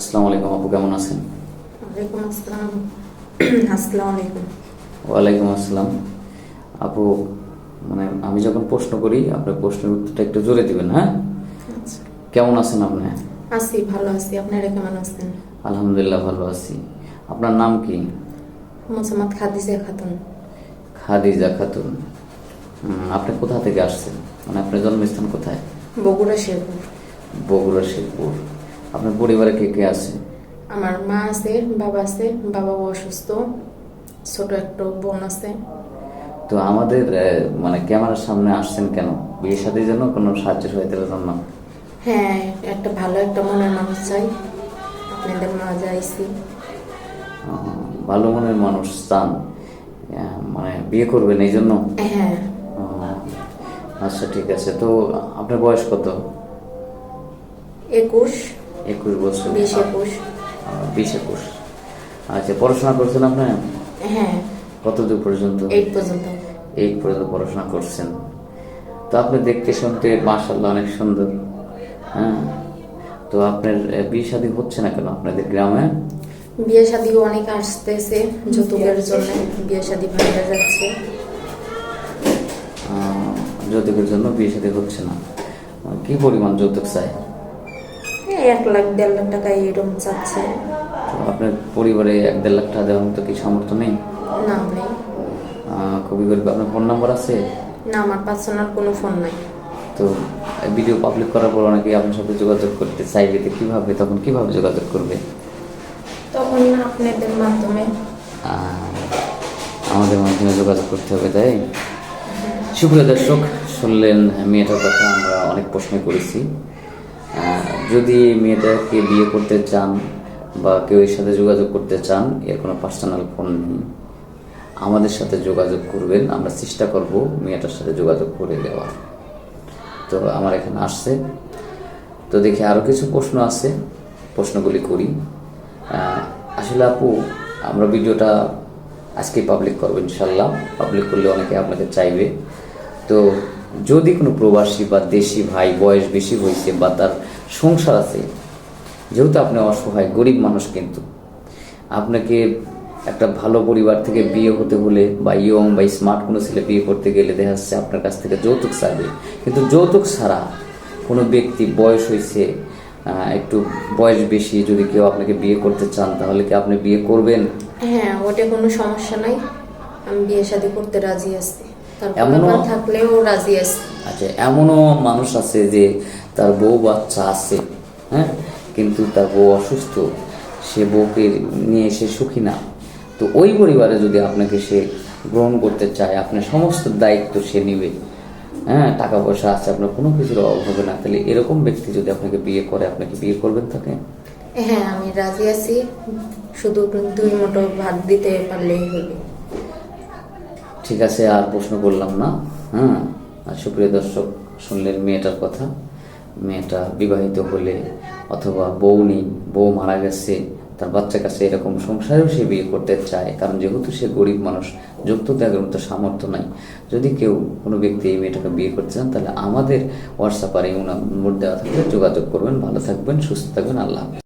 আসসালামু আলাইকুম আপু কেমন আছেন? ওয়ালাইকুম আসসালাম। আসসালামু আলাইকুম। ওয়ালাইকুম আসসালাম। আপু মানে আমি যখন প্রশ্ন করি আপনার প্রশ্নের উত্তরটা একটু জোরে দিবেন হ্যাঁ? আচ্ছা। কেমন আছেন আপনি? আছি ভালো আছি। আপনারা কেমন আছেন? আলহামদুলিল্লাহ ভালো আছি। আপনার নাম কি? মোসাম্মদ খাদিজা খাতুন। খাদিজা খাতুন। আপনি কোথা থেকে আসছেন? মানে আপনার জন্মস্থান কোথায়? বগুড়া শেরপুর। বগুড়া শেরপুর। আপনার পরিবারে কে কে আছে? আমার মা আছে বাবা আছে বাবা অসুস্থ ছোট একটা বোন আছে। তো আমাদের মানে ক্যামেরার সামনে আসছেন কেন? বিয়ে সাথে জন্য কোনো সাহায্য সহায়তার জন্য? হ্যাঁ একটা ভালো একটা মনের মানুষ চাই। আপনাদের মাঝে আইছি ভালো মনের মানুষ চান? মানে বিয়ে করবেন এই জন্য? হ্যাঁ। আচ্ছা ঠিক আছে। তো আপনার বয়স কত? একুশ। একুশ বছর। বিশ একুশ। বিশ একুশ। আচ্ছা পড়াশোনা করছেন আপনি? হ্যাঁ। কত দূর পর্যন্ত? এইট পর্যন্ত। এইট পর্যন্ত পড়াশোনা করছেন। তো আপনি দেখতে শুনতে মাশাল্লাহ অনেক সুন্দর। হ্যাঁ? তো আপনার বিয়ে শাদী হচ্ছে না কেন আপনাদের গ্রামে? বিয়ে শাদিও অনেক আসতেছে যৌতুকের জন্য। বিয়ে শাদি ভাঙা যাচ্ছে। যৌতুকের জন্য বিয়ে শাদী হচ্ছে না। কি পরিমাণ যৌতুক চায় এই এক লাখ দেড় লাখ টাকা এরকম চাচ্ছে। আপনার পরিবারে এক দেড় লাখ টাকা দেওয়ার মতো কি সামর্থ্য নেই? নাম নেই। খুবই গরিব আপনার ফোন নাম্বার আছে? না আমার পার্সোনাল কোনো ফোন নাই। তো ভিডিও পাবলিক করার পর অনেকে আপনার সাথে যোগাযোগ করতে চাইবে তো কীভাবে তখন কীভাবে যোগাযোগ করবে? তখন আপনাদের মাধ্যমে। আমাদের মাধ্যমে যোগাযোগ করতে হবে তাই? সুপ্রিয় দর্শক শুনলেন মেয়েটার কথা আমরা অনেক প্রশ্ন করেছি। যদি এই মেয়েটাকে বিয়ে করতে চান বা কেউ এর সাথে যোগাযোগ করতে চান, এর কোনো পার্সোনাল ফোন নেই। আমাদের সাথে যোগাযোগ করবেন, আমরা চেষ্টা করব মেয়েটার সাথে যোগাযোগ করে দেওয়ার। তো আমার এখানে আসছে। তো দেখি আরও কিছু প্রশ্ন আছে, প্রশ্নগুলি করি। আসলে আপু, আমরা ভিডিওটা আজকে পাবলিক করব ইনশাল্লাহ পাবলিক করলে অনেকে আপনাকে চাইবে। তো যদি কোনো প্রবাসী বা দেশি ভাই বয়স বেশি হয়েছে বা তার সংসার আছে। যেহেতু আপনি অসহায়, গরিব মানুষ কিন্তু। আপনাকে একটা ভালো পরিবার থেকে বিয়ে হতে হলে বা ইয়ং বা স্মার্ট কোনো ছেলে বিয়ে করতে গেলে দেখা যাচ্ছে আপনার কাছ থেকে যৌতুক চাইবে। কিন্তু যৌতুক ছাড়া কোনো ব্যক্তি বয়স হয়েছে একটু বয়স বেশি যদি কেউ আপনাকে বিয়ে করতে চান, তাহলে কি আপনি বিয়ে করবেন? হ্যাঁ ওটা কোনো সমস্যা নাই। আমি বিয়ে শাদি করতে রাজি আছি। এমনও- থাকলেও রাজি আছি। আচ্ছা এমনও মানুষ আছে যে তার বউ বাচ্চা আছে হ্যাঁ? কিন্তু তার বউ অসুস্থ সে বউকে নিয়ে সে সুখী না। তো ওই পরিবারে যদি আপনাকে সে গ্রহণ করতে চায় আপনার সমস্ত দায়িত্ব সে নিবে হ্যাঁ? টাকা পয়সা আছে আপনার কোনো কিছুর অভাব হবে না। তাহলে এরকম ব্যক্তি যদি আপনাকে বিয়ে করে আপনাকে বিয়ে করবেন তাকে? হ্যাঁ আমি রাজি আছি। শুধু দুই মোটো ভাত দিতে পারলেই হবে। ঠিক আছে, আর প্রশ্ন করলাম না। হ্যাঁ? আর সুপ্রিয় দর্শক, শুনলেন মেয়েটার কথা। মেয়েটা বিবাহিত হলে অথবা বউ নেই, বউ মারা গেছে, তার বাচ্চা কাছে এরকম সংসারেও সে বিয়ে করতে চায়। কারণ যেহেতু সে গরিব মানুষ, যুক্ত ত্যাগের মতো সামর্থ্য নাই। যদি কেউ কোনো ব্যক্তি এই মেয়েটাকে বিয়ে করতে চান, তাহলে আমাদের হোয়াটসঅ্যাপ আর এই নম্বর দেওয়া থাকলে যোগাযোগ করবেন। ভালো থাকবেন, সুস্থ থাকবেন। আল্লাহ হাফেজ।